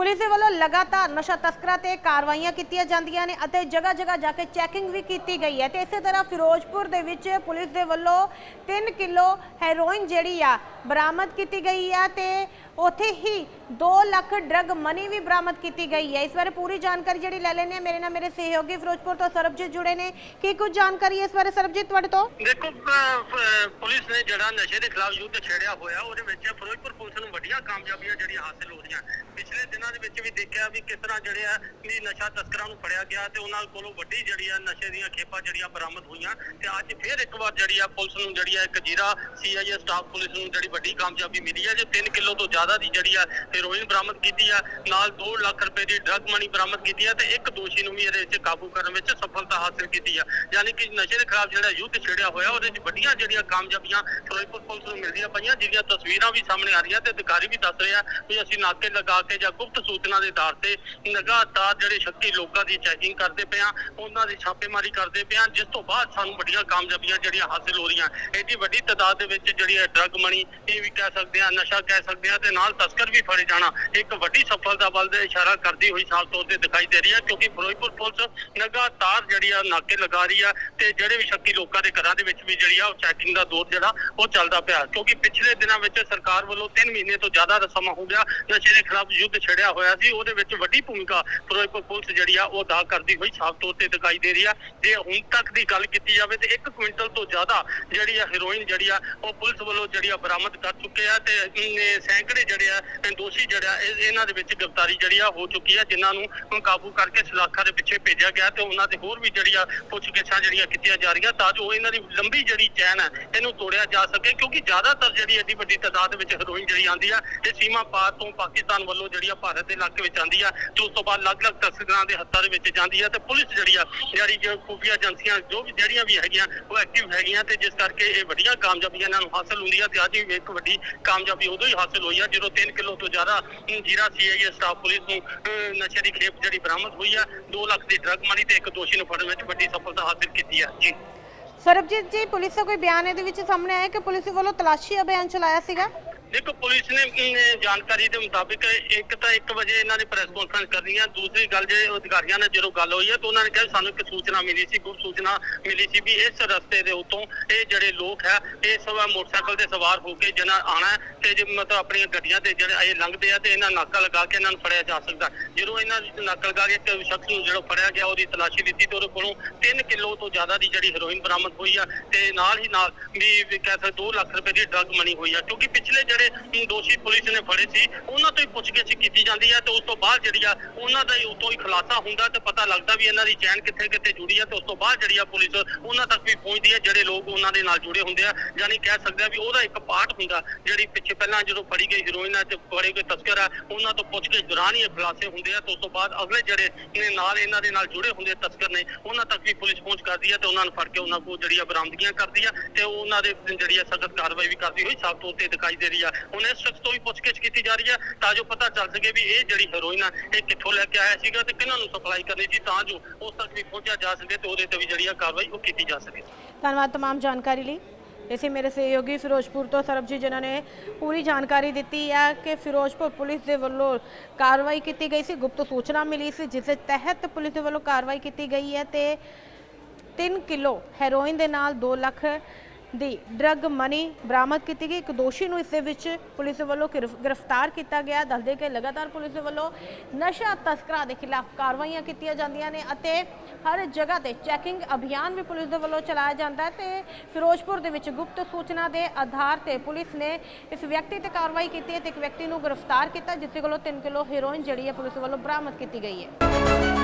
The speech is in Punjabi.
ਪੁਲਿਸ ਦੇ ਵੱਲੋਂ ਲਗਾਤਾਰ ਨਸ਼ਾ ਤਸਕਰਾਂ ਤੇ ਕਾਰਵਾਈਆਂ ਕੀਤੀਆਂ ਜਾਂਦੀਆਂ ਨੇ ਅਤੇ ਜਗ੍ਹਾ ਜਗ੍ਹਾ ਜਾ ਕੇ ਚੈਕਿੰਗ ਵੀ ਕੀਤੀ ਗਈ ਹੈ। ਤੇ ਇਸੇ ਤਰ੍ਹਾਂ ਫਿਰੋਜ਼ਪੁਰ ਦੇ ਵਿੱਚ ਪੁਲਿਸ ਦੇ ਵੱਲੋਂ 3 ਕਿਲੋ ਹੈਰੋਇਨ ਜਿਹੜੀ ਆ ਬਰਾਮਦ ਕੀਤੀ ਗਈ ਆ ਤੇ ਉੱਥੇ ਹੀ 2 ਲੱਖ ਡਰਗ ਮਨੀ ਵੀ ਬਰਾਮਦ ਕੀਤੀ ਗਈ ਹੈ। ਇਸ ਬਾਰੇ ਪੂਰੀ ਜਾਣਕਾਰੀ ਜਿਹੜੀ ਲੈ ਲੈਣੇ ਆ ਮੇਰੇ ਨਾਲ ਮੇਰੇ ਸਹਿਯੋਗੀ ਫਿਰੋਜ਼ਪੁਰ ਤੋਂ ਸਰਬਜੀਤ ਜੁੜੇ ਨੇ। ਕੀ ਕੁਝ ਜਾਣਕਾਰੀ ਇਸ ਬਾਰੇ ਸਰਬਜੀਤ ਤੁਹਾਡੇ ਤੋਂ? ਦੇਖੋ ਅਹ, ਫ- ਪੁਲਿਸ ਨੇ ਜਿਹੜਾ ਨਸ਼ੇ ਦੇ ਖਿਲਾਫ ਯੁੱਧ ਛੇੜਿਆ ਹੋਇਆ ਉਹਦੇ ਵਿੱਚ ਫਿਰੋਜ਼ਪੁਰ ਪੁਲਿਸ ਨੂੰ ਵੱਡੀਆਂ ਕਾਮਯਾਬੀਆਂ ਜਿਹੜੀਆਂ ਹਾਸਲ ਹੋ ਰਹੀਆਂ। ਪਿਛਲੇ ਦਿਨਾਂ ਦੇ ਵਿੱਚ ਵੀ ਦੇਖਿਆ ਵੀ ਕਿਸ ਤਰ੍ਹਾਂ ਜਿਹੜੇ ਆ ਵੀ ਨਸ਼ਾ ਤਸਕਰਾਂ ਨੂੰ ਫੜਿਆ ਗਿਆ ਤੇ ਉਹਨਾਂ ਕੋਲੋਂ ਵੱਡੀ ਜਿਹੜੀ ਆ ਨਸ਼ੇ ਦੀਆਂ ਖੇਪਾਂ ਜਿਹੜੀਆਂ ਬਰਾਮਦ ਹੋਈਆਂ ਤੇ ਅੱਜ ਫੇਰ ਇੱਕ ਵਾਰ ਜਿਹੜੀ ਆ ਪੁਲਿਸ ਨੂੰ ਜਿਹੜੀ ਆ ਇੱਕ ਜੀਰਾ ਸੀਆਈਏ ਸਟਾਫ ਪੁਲਿਸ ਨੂੰ ਜਿਹੜੀ ਵੱਡੀ ਕਾਮਯਾਬੀ ਮਿਲੀ ਹੈ ਜੇ 3 ਕਿਲੋ ਤੋਂ ਜ਼ਿਆਦਾ ਦੀ ਜਿਹੜੀ ਆ ਹੈਰੋਇਨ ਬਰਾਮਦ ਕੀਤੀ ਆ, ਨਾਲ 2 ਲੱਖ ਰੁਪਏ ਦੀ ਡਰਗ ਮਨੀ ਬਰਾਮਦ ਕੀਤੀ ਆ ਤੇ ਇੱਕ ਦੋਸ਼ੀ ਨੂੰ ਵੀ ਇਹਦੇ ਵਿੱਚ ਕਾਬੂ ਕਰਨ ਵਿੱਚ ਸਫਲਤਾ ਹਾਸਲ ਕੀਤੀ ਆ। ਯਾਨੀ ਕਿ ਨਸ਼ੇ ਦੇ ਖਿਲਾਫ ਜਿਹੜਾ ਯੁੱਧ ਛੇੜਿਆ ਹੋਇਆ, ਉਹਦੇ ਵਿੱਚ ਵੱਡੀਆਂ ਜਿਹੜੀਆਂ ਕਾਮਯਾਬੀਆਂ ਫਿਰੋਜ਼ਪੁਰ ਪੁਲਿਸ ਨੂੰ ਮਿਲਦੀਆਂ ਪਈਆਂ, ਜਿਹਦੀਆਂ ਤਸਵੀਰਾਂ ਵੀ ਸਾਹਮਣੇ ਆ ਰਹੀਆਂ ਤੇ ਅਧਿਕਾਰੀ ਵੀ ਦੱਸ ਰਹੇ ਆ ਵੀ ਅਸੀਂ ਨਾਕੇ ਲਗਾ ਕੇ ਜਾਂ ਗੁਪਤ ਸੂਚਨਾ ਦੇ ਆਧਾਰ ਤੇ ਲਗਾਤਾਰ ਜਿਹੜੇ ਸ਼ੱਕੀ ਲੋਕਾਂ ਦੀ ਚੈਕਿੰਗ ਕਰਦੇ ਪਏ ਆ, ਉਹਨਾਂ ਦੀ ਛਾਪੇਮਾਰੀ ਕਰਦੇ ਪਏ ਆ, ਜਿਸ ਤੋਂ ਬਾਅਦ ਸਾਨੂੰ ਵੱਡੀਆਂ ਕਾਮਯਾਬੀਆਂ ਜਿਹੜੀਆਂ ਹਾਸਲ ਹੋ ਰਹੀਆਂ। ਐਡੀ ਵੱਡੀ ਤਾਦਾਦ ਦੇ ਵਿੱਚ ਜਿਹੜੀ ਹੈ ਡਰਗ ਮਣੀ ਇਹ ਵੀ ਕਹਿ ਸਕਦੇ ਆ, ਨਸ਼ਾ ਕਹਿ ਸਕਦੇ ਆ ਤੇ ਨਾਲ ਤਸਕਰ ਵੀ ਫੜੇ ਜਾਣਾ, ਇੱਕ ਵੱਡੀ ਸਫਲਤਾ ਵੱਲ ਦੇ ਇਸ਼ਾਰਾ ਕਰਦੀ ਹੋਈ ਸਾਫ਼ ਤੌਰ ਤੇ ਦਿਖਾਈ ਦੇ ਰਹੀ ਹੈ, ਕਿਉਂਕਿ ਫਿਰੋਜ਼ਪੁਰ ਪੁਲਿਸ ਲਗਾਤਾਰ ਜਿਹੜੀ ਆ ਨਾਕੇ ਲਗਾ ਰਹੀ ਆ ਤੇ ਜਿਹੜੇ ਵੀ ਸ਼ੱਕੀ ਲੋਕਾਂ ਦੇ ਘਰਾਂ ਦੇ ਵਿੱਚ ਵੀ ਜਿਹੜੀ ਆ ਉਹ ਚੈਕਿੰਗ ਦਾ ਦੌਰ ਜਿਹੜਾ, ਉਹ ਚੱਲਦਾ ਪਿਆ। ਕਿਉਂਕਿ ਪਿਛਲੇ ਦਿਨਾਂ ਵਿੱਚ ਸਰਕਾਰ ਵੱਲੋਂ 3 ਮਹੀਨੇ ਤੋਂ ਜ਼ਿਆਦਾ ਦਾ ਸਮਾਂ ਹੋ ਗਿਆ, ਨਸ਼ੇ ਦੇ ਖਿਲਾਫ ਯੁੱਧ ਛੇੜਿਆ ਹੋਇਆ ਸੀ, ਉਹਦੇ ਵਿੱਚ ਵੱਡੀ ਭੂਮਿਕਾ ਫਿਰੋਜ਼ਪੁਰ ਪੁਲਿਸ ਜਿਹੜੀ ਆ ਉਹ ਅਦਾ ਕਰਦੀ ਹੋਈ ਸਾਫ਼ ਤੌਰ ਤੇ ਦਿਖਾਈ ਦੇ ਰਹੀ ਆ। ਜੇ ਹੁਣ ਤੱਕ ਦੀ ਗੱਲ ਕੀਤੀ ਜਾਵੇ ਤੇ 1 ਕੁਇੰਟਲ ਤੋਂ ਜ਼ਿਆਦਾ ਜਿਹੜੀ ਆ ਹੀਰੋਇਨ ਜਿਹੜੀ ਆ, ਉਹ ਪੁਲਿਸ ਵੱਲੋਂ ਜਿਹੜੀ ਆ ਬਰਾਮਦ ਕਰ ਚੁੱਕੇ ਆ ਤੇ ਸੈਂਕੜੇ ਸੈਂਕੜੇ ਜਿਹੜੇ ਆ ਦੋਸ਼ੀ ਜਿਹੜਾ ਇਹਨਾਂ ਦੇ ਵਿੱਚ ਗ੍ਰਿਫਤਾਰੀ ਜਿਹੜੀ ਆ ਹੋ ਚੁੱਕੀ ਆ, ਜਿਨ੍ਹਾਂ ਨੂੰ ਕਾਬੂ ਕਰਕੇ ਸਲਾਖਾਂ ਦੇ ਪਿੱਛੇ ਭੇਜਿਆ ਗਿਆ ਤੇ ਉਹਨਾਂ ਤੇ ਹੋਰ ਵੀ ਜਿਹੜੀ ਆ ਪੁੱਛਗਿੱਛਾਂ ਜਿਹੜੀਆਂ ਕੀਤੀਆਂ ਜਾ ਰਹੀਆਂ, ਤਾਂ ਜੋ ਇਹਨਾਂ ਦੀ ਲੰਬੀ ਜਿਹੜੀ ਚੈਨ ਹੈ ਇਹਨੂੰ ਤੋੜਿਆ ਜਾ ਸਕੇ, ਕਿਉਂਕਿ ਜ਼ਿਆਦਾਤਰ ਜਿਹੜੀ ਐਡੀ ਵੱਡੀ ਤਾਦਾਦ ਵਿੱਚ ਹੈਰੋਇਨ ਜਿਹੜੀ ਆਂਦੀ ਆ, ਇਹ ਸੀਮਾ ਪਾਰ ਤੋਂ ਪਾਕਿਸਤਾਨ ਵੱਲੋਂ ਜਿਹੜੀ ਆ ਭਾਰਤ ਦੇ ਇਲਾਕੇ ਵਿੱਚ ਆਂਦੀ ਆ ਤੇ ਉਸ ਤੋਂ ਬਾਅਦ ਅਲੱਗ-ਅਲੱਗ ਤਸਕਰਾਂ ਦੇ ਹੱਥਾਂ ਦੇ ਵਿੱਚ ਜਾਂਦੀ ਆ, ਤੇ ਪੁਲਿਸ ਜਿਹੜੀ ਆ, ਜਿਹੜੀ ਜੋ ਖੂਫੀਆ ਏਜੰਸੀਆਂ, ਜੋ ਵੀ ਜਿਹੜੀਆਂ ਵੀ ਹੈਗੀਆਂ, ਉਹ ਐਕਟਿਵ ਹੈਗੀਆਂ, ਤੇ ਜਿਸ ਕਰਕੇ ਇਹ ਵੱਡੀਆਂ ਕਾਮਯਾਬੀਆਂ ਇਹਨਾਂ ਨੂੰ ਹਾਸਲ ਹੁੰਦੀਆਂ, ਤੇ ਅੱਜ ਵੀ ਇੱਕ ਵੱਡੀ ਕਾਮਯਾਬੀ ਉਦੋਂ ਹੀ ਹਾਸਲ ਹੋਈ ਆ ਜਦੋਂ 3 ਕਿਲੋ ਤੋਂ ਜ਼ਿਆਦਾ ਅਮ, ਜੀਰਾ ਸੀਆਈਏ ਸਟਾਫ ਪੁਲਿਸ ਨੂੰ ਨਸ਼ੇ ਦੀ ਖੇਪ ਜਿਹੜੀ ਬਰਾਮਦ ਹੋਈ ਆ 2 ਲੱਖ ਦੀ ਡਰੱਗ ਮਨੀ ਤੇ ਇੱਕ ਦੋਸ਼ੀ ਨੂੰ ਫੜਨ ਵਿੱਚ ਵੱਡੀ ਸਫਲਤਾ ਹਾਸਲ ਕੀਤੀ ਆ। ਜੀ। ਸਰਬਜੀਤ ਜੀ ਪੁਲਿਸ ਦਾ ਕੋਈ ਬਿਆਨ ਇਹਦੇ ਵਿੱਚ ਸਾਹਮਣੇ ਆਇਆ ਕਿ ਪੁਲਿਸ ਵੱਲੋਂ ਤਲਾਸ਼ੀ ਅਭਿਆਨ ਚਲਾਇਆ ਸੀਗਾ? ਦੇਖੋ, ਪੁਲਿਸ ਨੇ ਜਾਣਕਾਰੀ ਦੇ ਮੁਤਾਬਿਕ ਇੱਕ ਤਾਂ 1 ਵਜੇ ਇਹਨਾਂ ਨੇ ਪ੍ਰੈਸ ਕਾਨਫਰੰਸ ਕਰਨੀ ਆ। ਦੂਸਰੀ ਗੱਲ ਜੇ ਅਧਿਕਾਰੀਆਂ ਨਾਲ ਜਦੋਂ ਗੱਲ ਹੋਈ ਹੈ ਤਾਂ ਉਹਨਾਂ ਨੇ ਕਿਹਾ ਵੀ ਸਾਨੂੰ ਇੱਕ ਸੂਚਨਾ ਮਿਲੀ ਸੀ, ਗੁਪਤ ਸੂਚਨਾ ਮਿਲੀ ਸੀ ਵੀ ਇਸ ਰਸਤੇ ਦੇ ਉੱਤੋਂ ਇਹ ਜਿਹੜੇ ਲੋਕ ਹੈ ਇਹ ਸਵਾ ਮੋਟਰਸਾਈਕਲ ਤੇ ਸਵਾਰ ਹੋ ਕੇ ਜਿਹਨਾਂ ਆਣਾ ਤੇ ਜੇ ਮਤਲਬ ਆਪਣੀਆਂ ਗੱਡੀਆਂ ਤੇ ਜਿਹੜੇ ਇਹ ਲੰਘਦੇ ਆ ਤੇ ਇਹਨਾਂ ਨਾਕਾ ਲਗਾ ਕੇ ਇਹਨਾਂ ਨੂੰ ਫੜਿਆ ਜਾ ਸਕਦਾ ਜਦੋਂ ਇਹਨਾਂ ਦੀ ਨਾਕਾ ਲਗਾ ਕੇ ਇੱਕ ਸ਼ਖਸ ਨੂੰ ਜਿਹੜਾ ਫੜਿਆ ਗਿਆ, ਉਹਦੀ ਤਲਾਸ਼ੀ ਦਿੱਤੀ ਤੇ ਉਹਦੇ ਕੋਲੋਂ 3 ਕਿਲੋ ਤੋਂ ਜ਼ਿਆਦਾ ਦੀ ਜਿਹੜੀ ਹੈਰੋਇਨ ਬਰਾਮਦ ਹੋਈ ਆ ਤੇ ਨਾਲ ਹੀ ਨਾਲ ਵੀ ਵੀ ਕਹਿ ਸਕਦੇ 2 ਲੱਖ ਰੁਪਏ ਦੀ ਡਰਗ ਮਨੀ ਹੋਈ ਆ। ਕਿਉਂਕਿ ਪਿਛਲੇ ਜਿਹੜੇ ਦੋਸ਼ੀ ਪੁਲਿਸ ਨੇ ਫੜੇ ਸੀ, ਉਹਨਾਂ ਤੋਂ ਹੀ ਪੁੱਛਗਿੱਛ ਕੀਤੀ ਜਾਂਦੀ ਹੈ ਤੇ ਉਸ ਤੋਂ ਬਾਅਦ ਜਿਹੜੀ ਆ, ਉਹਨਾਂ ਦਾ ਹੀ ਉਤੋਂ ਹੀ ਖੁਲਾਸਾ ਹੁੰਦਾ ਤੇ ਪਤਾ ਲੱਗਦਾ ਵੀ ਇਹਨਾਂ ਦੀ ਚੈਨ ਕਿੱਥੇ ਕਿੱਥੇ ਜੁੜੀ ਆ ਤੇ ਉਸ ਤੋਂ ਬਾਅਦ ਜਿਹੜੀ ਆ ਪੁਲਿਸ ਉਹਨਾਂ ਤੱਕ ਵੀ ਪਹੁੰਚਦੀ ਹੈ ਜਿਹੜੇ ਲੋਕ ਉਹਨਾਂ ਦੇ ਨਾਲ ਜੁੜੇ ਹੁੰਦੇ ਆ, ਯਾਨੀ ਕਹਿ ਸਕਦੇ ਆ ਵੀ ਉਹਦਾ ਇੱਕ ਪਾਰਟ ਹੁੰਦਾ, ਜਿਹੜੀ ਪਿੱਛੇ ਪਹਿਲਾਂ ਜਦੋਂ ਫੜੀ ਗਈ ਹੀਰੋਇਨ ਆ ਤੇ ਫੜੇ ਗਏ ਤਸਕਰ ਆ, ਉਹਨਾਂ ਤੋਂ ਪੁੱਛਗਿੱਛ ਦੌਰਾਨ ਹੀ ਇਹ ਖੁਲਾਸੇ ਹੁੰਦੇ ਆ ਤੇ ਉਸ ਤੋਂ ਬਾਅਦ ਅਗਲੇ ਜਿਹੜੇ ਨੇ ਨਾਲ ਇਹਨਾਂ ਦੇ ਨਾਲ ਜੁੜੇ ਹੁੰਦੇ ਤਸਕਰ ਨੇ, ਉਹਨਾਂ ਤੱਕ ਵੀ ਪੁਲਿਸ ਪਹੁੰਚ ਕਰਦੀ ਆ ਤੇ ਉਹਨਾਂ ਨੂੰ ਫੜ ਕੇ ਉਹਨਾਂ ਕੋਲ ਜਿਹੜੀ ਆ ਬਰਾਮਦਗੀਆਂ ਕਰਦੀ ਆ ਤੇ ਉਹਨਾਂ ਦੇ ਜਿਹੜੀ ਆ ਸਖਤ ਕਾਰਵਾਈ ਵੀ ਕਰਦੀ ਹੋਈ ਸਾਫ਼ ਤੌਰ ਤੇ ਦਿਖਾਈ ਦੇ ਰਹੀ ਆ। ਹੁਣ ਇਸ ਸ਼ਖਸ ਤੋਂ ਵੀ ਪੁੱਛਗਿੱਛ ਕੀਤੀ ਜਾ ਰਹੀ ਆ ਤਾਂ ਜੋ ਪਤਾ ਚੱਲ ਸਕੇ ਵੀ ਇਹ ਜਿਹੜੀ ਹੈਰੋਇਨ ਆ ਇਹ ਕਿੱਥੋਂ ਲੈ ਕੇ ਆਇਆ ਸੀਗਾ ਤੇ ਕਿਹਨਾਂ ਨੂੰ ਸਪਲਾਈ ਕਰਨੀ ਸੀ ਤਾਂ ਜੋ ਉਸ ਤੱਕ ਵੀ ਪਹੁੰਚਿਆ ਜਾ ਸਕੇ ਤੇ ਉਹਦੇ ਤੇ ਵੀ ਜਿਹੜੀ ਆ ਕਾਰਵਾਈ ਉਹ ਕੀਤੀ ਜਾ ਸਕੇ ਧੰਨਵਾਦ तमाम ਜਾਣਕਾਰੀ ਲਈ ਇਸੇ ਮੇਰੇ ਸਹਿਯੋਗੀ ਫਿਰੋਜ਼ਪੁਰ ਤੋਂ ਸਰਬਜੀਤ ਜਿਨ੍ਹਾਂ ਨੇ ਪੂਰੀ ਜਾਣਕਾਰੀ ਦਿੱਤੀ ਹੈ ਕਿ ਫਿਰੋਜ਼ਪੁਰ ਪੁਲਿਸ ਦੇ ਵੱਲੋਂ ਕਾਰਵਾਈ ਕੀਤੀ ਗਈ ਸੀ ਗੁਪਤ ਸੂਚਨਾ ਮਿਲੀ ਸੀ ਜਿਸ ਦੇ ਤਹਿਤ ਪੁਲਿਸ ਦੇ ਵੱਲੋਂ ਕਾਰਵਾਈ ਕੀਤੀ ਗਈ ਹੈ ਤੇ 3 ਕਿਲੋ ਹੈਰੋਇਨ ਦੇ ਨਾਲ 2 ਲੱਖ ਦੀ ਡਰੱਗ ਮਨੀ ਬਰਾਮਦ ਕੀਤੀ ਗਈ। ਇੱਕ ਦੋਸ਼ੀ ਨੂੰ ਇਸ ਦੇ ਵਿੱਚ ਪੁਲਿਸ ਵੱਲੋਂ ਗਿਰਫ- ਗ੍ਰਿਫਤਾਰ ਕੀਤਾ ਗਿਆ। ਦੱਸਦੇ ਕਿ ਲਗਾਤਾਰ ਪੁਲਿਸ ਵੱਲੋਂ ਨਸ਼ਾ ਤਸਕਰਾਂ ਦੇ ਖਿਲਾਫ ਕਾਰਵਾਈਆਂ ਕੀਤੀਆਂ ਜਾਂਦੀਆਂ ਨੇ ਅਤੇ ਹਰ ਜਗ੍ਹਾ ਤੇ ਚੈਕਿੰਗ ਅਭਿਆਨ ਵੀ ਪੁਲਿਸ ਦੇ ਵੱਲੋਂ ਚਲਾਇਆ ਜਾਂਦਾ ਹੈ ਤੇ ਫਿਰੋਜ਼ਪੁਰ ਦੇ ਵਿੱਚ ਗੁਪਤ ਸੂਚਨਾ ਦੇ ਆਧਾਰ ਤੇ ਪੁਲਿਸ ਨੇ ਇਸ ਵਿਅਕਤੀ ਤੇ ਕਾਰਵਾਈ ਕੀਤੀ ਹੈ ਤੇ ਇੱਕ ਵਿਅਕਤੀ ਨੂੰ ਗ੍ਰਿਫਤਾਰ ਕੀਤਾ, ਜਿਸ ਦੇ ਕੋਲੋਂ 3 ਕਿਲੋ ਹੈਰੋਇਨ ਜਿਹੜੀ ਹੈ ਪੁਲਿਸ ਵੱਲੋਂ ਬਰਾਮਦ ਕੀਤੀ ਗਈ ਹੈ।